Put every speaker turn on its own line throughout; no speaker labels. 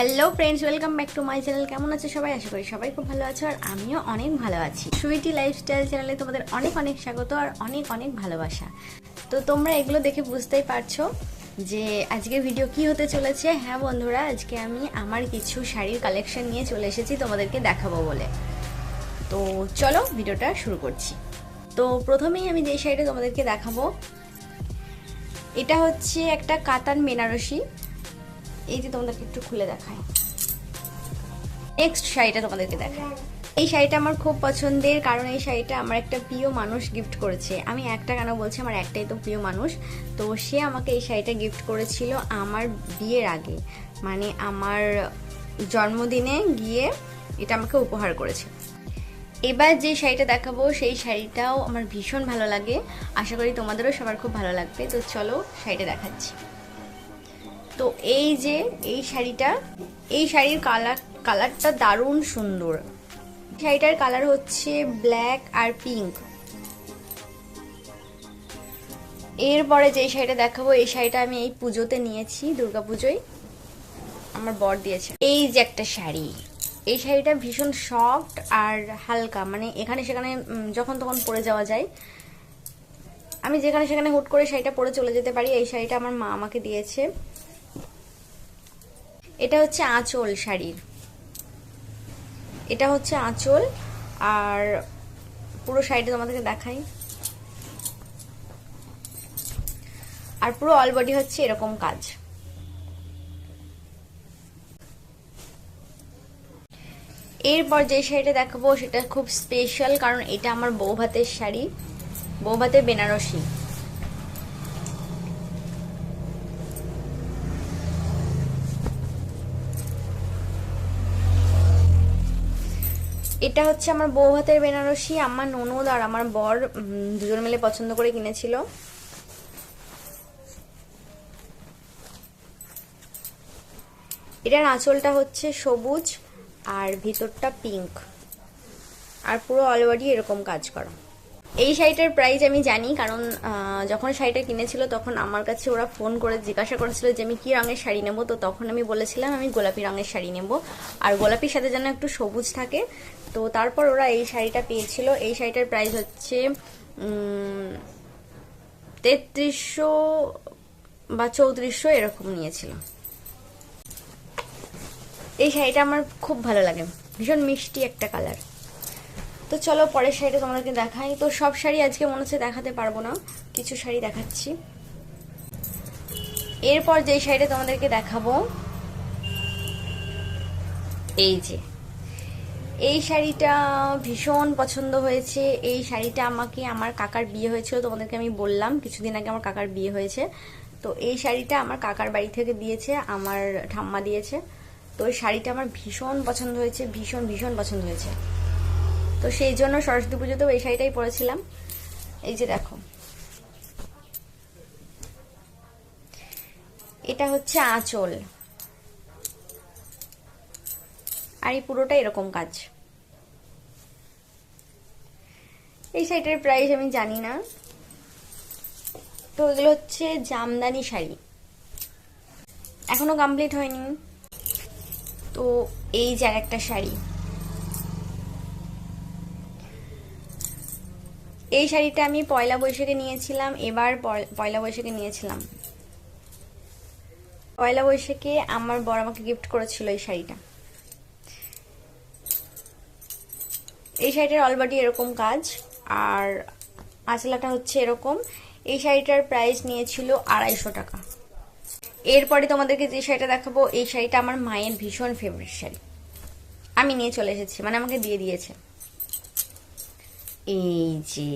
Hello friends welcome back to my channel কেমন আছে সবাই? আশা করি সবাই খুব ভালো আছো আর আমিও অনেক ভালো আছি। সুইটি লাইফস্টাইল চ্যানেলে তোমাদের অনেক অনেক স্বাগত আর অনেক অনেক ভালোবাসা। তো তোমরা এগুলো দেখে বুঝতেই পারছ যে আজকের ভিডিও কি হতে চলেছে। হ্যাঁ বন্ধুরা, আজকে আমি আমার কিছু শাড়ির কালেকশন নিয়ে চলে এসেছি তোমাদেরকে দেখাবো বলে। তো চলো ভিডিওটা শুরু করছি। তো প্রথমেই আমি যে শাড়িটা তোমাদেরকে দেখাবো, এটা হচ্ছে একটা কাতান বেনারসি। এই যে তোমাদেরকে একটু খুলে দেখায় নেক্সট শাড়িটা তোমাদেরকে দেখায় এই শাড়িটা আমার খুব পছন্দের, কারণ এই শাড়িটা আমার একটা প্রিয় মানুষ গিফট করেছে। আমি একটা কেন বলছি, আমার একটাই তো প্রিয় মানুষ। তো সে আমাকে এই শাড়িটা গিফট করেছিল আমার বিয়ের আগে। মানে আমার জন্মদিনে গিয়ে এটা আমাকে উপহার করেছে। এবার যে শাড়িটা দেখাবো, সেই শাড়িটাও আমার ভীষণ ভালো লাগে। আশা করি তোমাদেরও সবার খুব ভালো লাগবে। তো চলো শাড়িটা দেখাচ্ছি। তো এই যে, এই শাড়িটা, এই শাড়ির কালার, কালারটা দারুণ সুন্দর। শাড়িটার কালার হচ্ছে ব্ল্যাক আর পিঙ্ক। এরপরে যে শাড়িটা দেখাবো, এই শাড়িটা আমি এই পুজোতে নিয়েছি, দুর্গা পুজোয়। আমার বর দিয়েছে। এই যে একটা শাড়ি। এই শাড়িটা ভীষণ সফট আর হালকা। মানে এখানে সেখানে যখন তখন পরে যাওয়া যায়। আমি যেখানে সেখানে হুট করে শাড়িটা পরে চলে যেতে পারি, এই শাড়িটা আমার মা আমাকে দিয়েছে। এটা হচ্ছে আঁচল শাড়ির। এটা হচ্ছে আঁচল, আর পুরো শাড়িটা তোমাদেরকে দেখাই। আর পুরো অল বডি হচ্ছে এরকম কাজ। এরপর যে শাড়িটা দেখাবো সেটা খুব স্পেশাল কারণ এটা আমার বউ ভাতের শাড়ি বউ ভাতের বেনারসি। এটা হচ্ছে আমার বউ হাতের বেনারসি, আমার ননদ আর আমার বর দুজন মিলে পছন্দ করে কিনেছিল। এটার আঁচলটা হচ্ছে সবুজ আর ভিতরটা পিঙ্ক আর পুরো অলওয়ারি এরকম কাজ করা। এই শাড়িটার প্রাইস আমি জানি, কারণ যখন শাড়িটা কিনেছিল তখন আমার কাছে ওরা ফোন করে জিজ্ঞাসা করেছিল যে আমি কী রঙের শাড়ি নেব, তো তখন আমি বলেছিলাম আমি গোলাপি রঙের শাড়ি নেব। আর গোলাপির সাথে যেন একটু সবুজ থাকে, তো তারপর ওরা এই শাড়িটা পেয়েছিল। এই শাড়িটার প্রাইস হচ্ছে তেত্রিশশো বা চৌত্রিশশো এরকম নিয়েছিল। এই শাড়িটা আমার খুব ভালো লাগে, ভীষণ মিষ্টি একটা কালার তো চলো পরের শাড়িটা তোমাদেরকে দেখাই। তো সব শাড়ি আজকে মনে হচ্ছে দেখাতে পারব না, কিছু শাড়ি দেখাচ্ছি। এরপর যে শাড়িটা তোমাদেরকে দেখাবো, এই যে। এই শাড়িটা ভীষণ পছন্দ হয়েছে। এই শাড়িটা আমাকে, আমার কাকার বিয়ে হয়েছিল, তোমাদেরকে আমি বললাম, কিছুদিন আগে আমার কাকার বিয়ে হয়েছে। তো এই শাড়িটা আমার কাকার বাড়ি থেকে দিয়েছে, আমার ঠাম্মা দিয়েছে। তো এই শাড়িটা আমার ভীষণ পছন্দ হয়েছে, ভীষণ ভীষণ পছন্দ হয়েছে। তো সেই জন্য সরস্বতী পুজোতেও এই শাড়িটাই পরেছিলাম। এই যে দেখো। এটা হচ্ছে আঁচল। আর এই পুরোটা এরকম কাজ। এই শাড়িটার প্রাইস আমি জানি না। তো এগুলো হচ্ছে জামদানি শাড়ি। এখনও কমপ্লিট হয়নি। তো এই যে আর একটা শাড়ি। এই শাড়িটা আমি পয়লা বৈশাখে নিয়েছিলাম, এবার পয়লা বৈশাখে নিয়েছিলাম। পয়লা বৈশাখে আমার বড় আমাকে গিফট করেছিল এই শাড়িটা। এই শাড়িটার অলবাডি এরকম কাজ, আর আঁচলাটা হচ্ছে এরকম। এই শাড়িটার প্রাইস নিয়েছিল আড়াইশো টাকা। এরপরে তোমাদেরকে যে শাড়িটা দেখাবো, এই শাড়িটা আমার মায়ের ভীষণ ফেভারিট শাড়ি। আমি নিয়ে চলে এসেছি মানে আমাকে দিয়ে দিয়েছে। এই যে,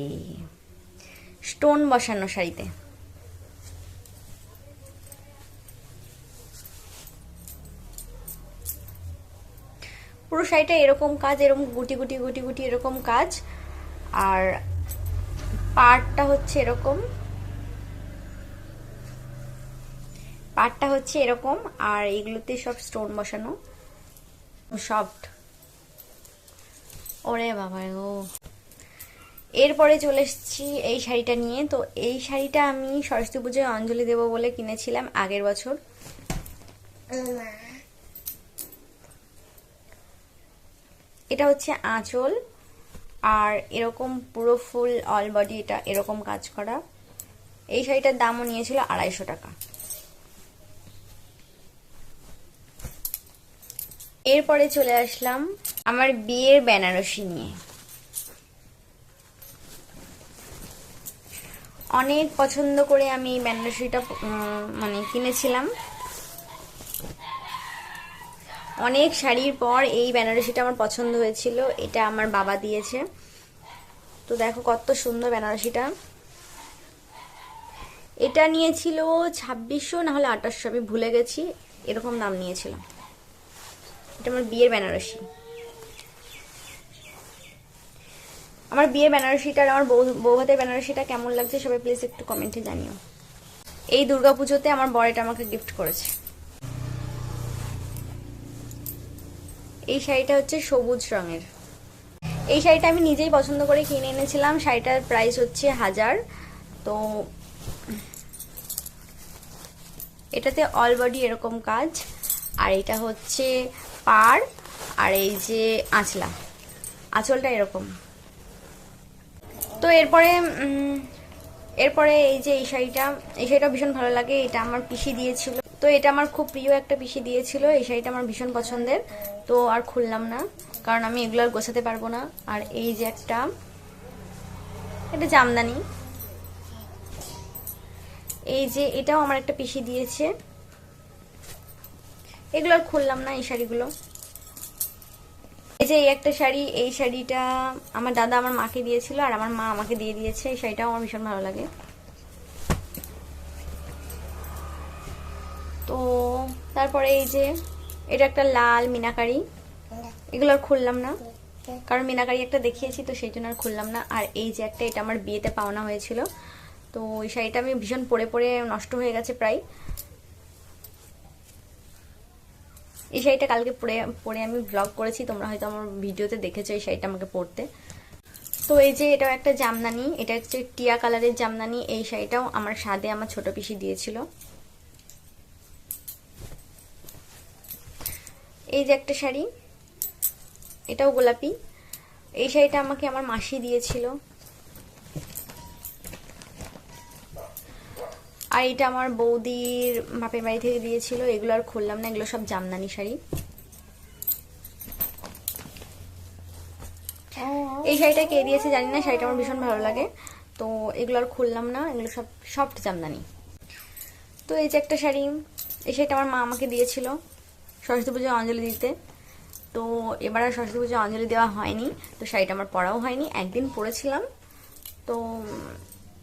স্টোন বসানো শাড়িতে। পুরো শাড়িটা এরকম কাজ, এরকম গুটি গুটি গুটি গুটি এরকম কাজ। আর পার্টটা হচ্ছে এরকম। পার্টটা হচ্ছে এরকম, আর এগুলোতে সব স্টোন বসানো। সফট। ওরে বাবা ও এরপরে চলে এসেছি এই শাড়িটা নিয়ে। তো এই শাড়িটা আমি সরস্বতী পুজোয় অঞ্জলি দেবো বলে কিনেছিলাম আগের বছর। এটা হচ্ছে আঁচল, আর এরকম পুরো ফুল অল বডি এটা এরকম কাজ করা। এই শাড়িটার দামও নিয়েছিল আড়াইশো টাকা। এরপরে চলে আসলাম আমার বিয়ের বেনারসি নিয়ে। অনেক পছন্দ করে আমি এই মানে কিনেছিলাম। অনেক শাড়ির পর এই বেনারসিটা আমার পছন্দ হয়েছিল, এটা আমার বাবা দিয়েছে। তো দেখো কত সুন্দর বেনারসিটা। এটা নিয়েছিল ছাব্বিশশো না হলে আঠাশশো, আমি ভুলে গেছি, এরকম দাম নিয়েছিল এটা আমার বিয়ের বেনারসি। আমার বিয়ে বেনারসিটা আর আমার বউ বৌভাতের বেনারসিটা কেমন লাগছে সবাই প্লিজ একটু কমেন্টে জানিও। এই দুর্গাপুজোতে আমার বর এটা আমাকে গিফট করেছে। এই শাড়িটা হচ্ছে সবুজ রঙের। এই শাড়িটা আমি নিজেই পছন্দ করে কিনে এনেছিলাম, শাড়িটার প্রাইস হচ্ছে হাজার। তো এটাতে অল বডি এরকম কাজ। আর এটা হচ্ছে পার আর এই যে আঁচলা। আঁচলটা এরকম। তো এরপরে এরপরে এই যে এই শাড়িটা এই শাড়িটা ভীষণ ভালো লাগে, এটা আমার পিসি দিয়েছিল। তো এটা আমার খুব প্রিয় একটা পিসি দিয়েছিল, এই শাড়িটা আমার ভীষণ পছন্দের। তো আর খুললাম না, কারণ আমি এগুলো আর গোছাতে পারব না। আর এই যে একটা, এটা জামদানি। এই যে এটাও আমার একটা পিসি দিয়েছে। এগুলো আর খুললাম না এই শাড়িগুলো। যে এই একটা শাড়ি, এই শাড়িটা আমার দাদা আমার মাকে দিয়েছিল আর আমার মা আমাকে দিয়ে দিয়েছে। এই শাড়িটাও আমার ভীষণ ভালো লাগে। তো তারপরে এই যে, এটা একটা লাল মিনাকারি। এগুলো আর খুললাম না। কারণ মিনাকারি একটা দেখিয়েছি তো সেই জন্য আর খুললাম না। আর এই যে একটা, এটা আমার বিয়েতে পাওনা হয়েছিল। তো ওই শাড়িটা আমি ভীষণ পরে পরে নষ্ট হয়ে গেছে প্রায়। এই শাড়িটা কালকে পরে পরে আমি ব্লগ করেছি, তোমরা হয়তো আমার ভিডিওতে দেখেছ এই শাড়িটা আমাকে পরতে। তো এই যে এটাও একটা জামদানি, এটা হচ্ছে টিয়া কালারের জামদানি, এই শাড়িটাও আমার স্বাদে আমার ছোট পিসি দিয়েছিল। এই যে একটা শাড়ি, এটাও গোলাপি। এই শাড়িটা আমাকে আমার মাসি দিয়েছিল। আর এটা আমার বৌদির বাপের বাড়ি থেকে দিয়েছিল, এগুলো আর খুললাম না, এগুলো সব জামদানি শাড়ি। এই শাড়িটা কে দিয়েছে জানি না, শাড়িটা আমার ভীষণ ভালো লাগে। তো এগুলো আর খুললাম না, এগুলো সব, সফট জামদানি। তো এই যে একটা শাড়ি, এই শাড়িটা আমার মা আমাকে দিয়েছিল সরস্বতী পুজোয় অঞ্জলি দিতে। তো এবার আর সরস্বতী পুজোয় অঞ্জলি দেওয়া হয়নি, তো শাড়িটা আমার পরাও হয়নি, একদিন পরেছিলাম। তো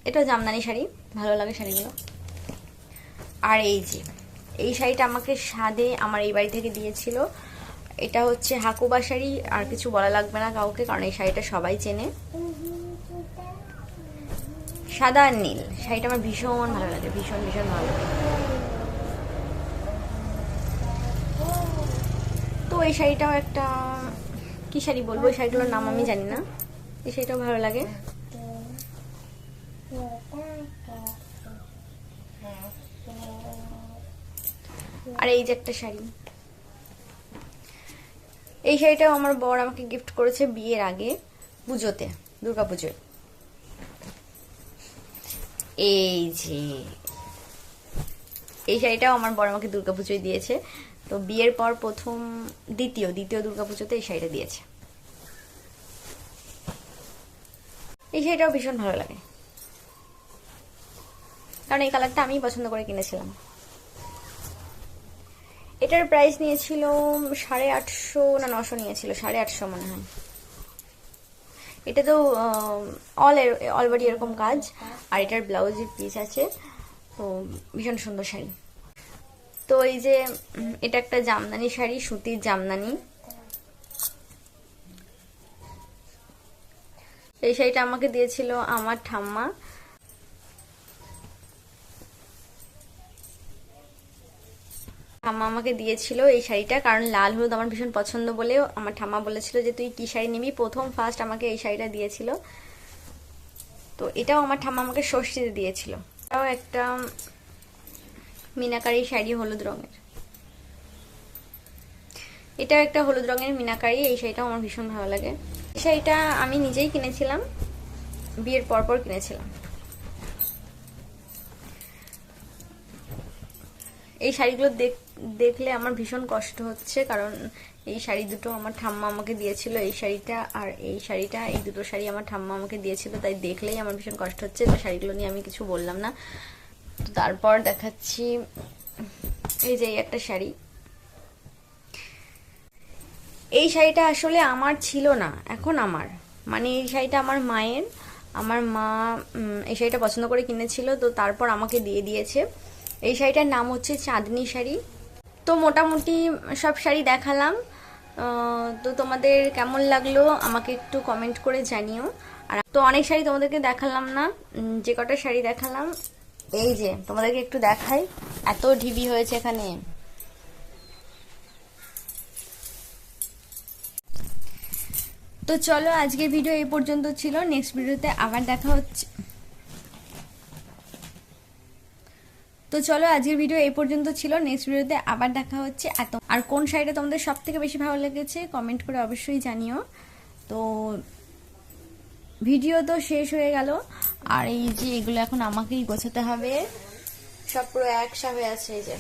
এটা জামদানি শাড়ি, ভালো লাগে শাড়িগুলো। আর এই যে, এই শাড়িটা আমাকে স্বাদে আমার এই বাড়ি থেকে দিয়েছিল। এটা হচ্ছে হাকুবা শাড়ি, আর কিছু বলা লাগবে না কাউকে, কারণ এই শাড়িটা সবাই চেনে। সাদা আর নীল, শাড়িটা আমার ভীষণ ভালো লাগে, ভীষণ ভীষণ ভালো লাগে। তো এই শাড়িটাও একটা, কি শাড়ি বলব? এই শাড়িগুলোর নাম আমি জানি না। এই শাড়িটাও ভালো লাগে। আর এই যে একটা শাড়ি। এই শাড়িটাও আমার বর আমাকে গিফট করেছে বিয়ের আগে পুজোতে, দুর্গা পুজোয়। এই যে, এই শাড়িটাও আমার বর আমাকে দুর্গা পুজোয় দিয়েছে। তো বিয়ের পর প্রথম, দ্বিতীয় দ্বিতীয় দুর্গা পুজোতে এই শাড়িটা দিয়েছে। এই শাড়িটাও ভীষণ ভালো লাগে। কারণ এই কালারটা আমি পছন্দ করে কিনেছিলাম। এটার প্রাইস নিয়েছিল সাড়ে আটশো না নশো নিয়েছিল, সাড়ে আটশো মনে হয়। এটা তো অল অল এরকম কাজ। আর এটার ব্লাউজের পিস আছে। তো ভীষণ সুন্দর শাড়ি। তো এই যে এটা একটা জামদানি শাড়ি, সুতির জামদানি। এই শাড়িটা আমাকে দিয়েছিল আমার ঠাম্মা। ঠাম্মা আমাকে দিয়েছিল এই শাড়িটা, কারণ লাল হলুদ আমার ভীষণ পছন্দ বলে আমার ঠাম্মা বলেছিল যে তুই কি শাড়ি নিবি? প্রথম ফার্স্ট আমাকে এই শাড়িটা দিয়েছিল। তো এটাও আমার ঠাম্মা আমাকে ষষ্ঠীতে দিয়েছিল। এটাও একটা মিনাকারি শাড়ি হলুদ রঙের। এটা একটা হলুদ রঙের মিনাকারি, এই শাড়িটাও আমার ভীষণ ভালো লাগে। এই শাড়িটা আমি নিজেই কিনেছিলাম, বিয়ের পরপর কিনেছিলাম। এই শাড়িগুলো দেখলে আমার ভীষণ কষ্ট হচ্ছে, কারণ এই শাড়ি দুটো আমার ঠাম্মা আমাকে দিয়েছিল, এই শাড়িটা আর এই শাড়িটা, এই দুটো শাড়ি আমার ঠাম্মা আমাকে দিয়েছিল, তাই দেখলেই আমার ভীষণ কষ্ট হচ্ছে, তো শাড়িগুলো নিয়ে আমি কিছু বললাম না। তো তারপর দেখাচ্ছি, এই যে একটা শাড়ি। এই শাড়িটা আসলে আমার ছিল না, এখন আমার। মানে এই শাড়িটা আমার মায়ের, আমার মা এই শাড়িটা পছন্দ করে কিনেছিল, তো তারপর আমাকে দিয়ে দিয়েছে। এই শাড়িটার নাম হচ্ছে চাঁদনি শাড়ি। তো মোটামুটি সব শাড়ি দেখালাম। তো তোমাদের কেমন লাগল আমাকে একটু কমেন্ট করে জানিও। আর তো অনেক শাড়ি তোমাদেরকে দেখালাম না যে কটা শাড়ি দেখালাম, এই যে তোমাদেরকে একটু দেখাই। এত ঢিবি হয়েছে এখানে। তো চলো আজকের ভিডিও এই পর্যন্ত ছিল। নেক্সট ভিডিওতে আবার দেখা হচ্ছে। তো চলো, আজকের ভিডিও এই পর্যন্ত ছিল। নেক্সট ভিডিওতে আবার দেখা হচ্ছে। এত আর কোন সাইডে তোমাদের সব থেকে বেশি ভালো লেগেছে কমেন্ট করে অবশ্যই জানিও। তো ভিডিও তো শেষ হয়ে গেল। আর এই যে এগুলো এখন আমাকেই গোছাতে হবে। সব পুরো একসাথে আছে এই যে।